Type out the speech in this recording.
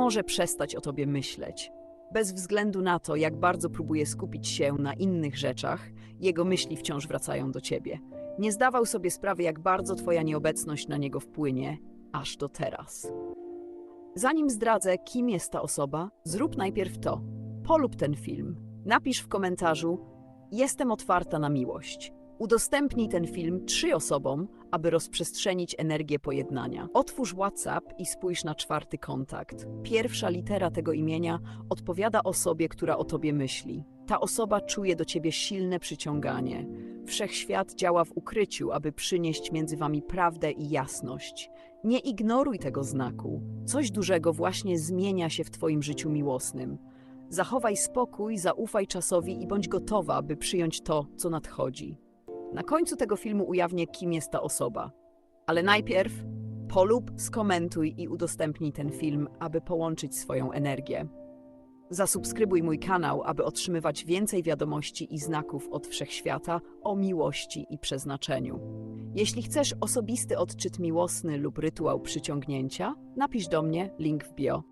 może przestać o tobie myśleć. Bez względu na to, jak bardzo próbuje skupić się na innych rzeczach, jego myśli wciąż wracają do ciebie. Nie zdawał sobie sprawy, jak bardzo twoja nieobecność na niego wpłynie, aż do teraz. Zanim zdradzę, kim jest ta osoba, zrób najpierw to. Polub ten film. Napisz w komentarzu: Jestem otwarta na miłość. Udostępnij ten film trzy osobom, aby rozprzestrzenić energię pojednania. Otwórz WhatsApp i spójrz na czwarty kontakt. Pierwsza litera tego imienia odpowiada osobie, która o tobie myśli. Ta osoba czuje do ciebie silne przyciąganie. Wszechświat działa w ukryciu, aby przynieść między wami prawdę i jasność. Nie ignoruj tego znaku. Coś dużego właśnie zmienia się w twoim życiu miłosnym. Zachowaj spokój, zaufaj czasowi i bądź gotowa, by przyjąć to, co nadchodzi. Na końcu tego filmu ujawnię, kim jest ta osoba. Ale najpierw polub, skomentuj i udostępnij ten film, aby połączyć swoją energię. Zasubskrybuj mój kanał, aby otrzymywać więcej wiadomości i znaków od wszechświata o miłości i przeznaczeniu. Jeśli chcesz osobisty odczyt miłosny lub rytuał przyciągnięcia, napisz do mnie link w bio.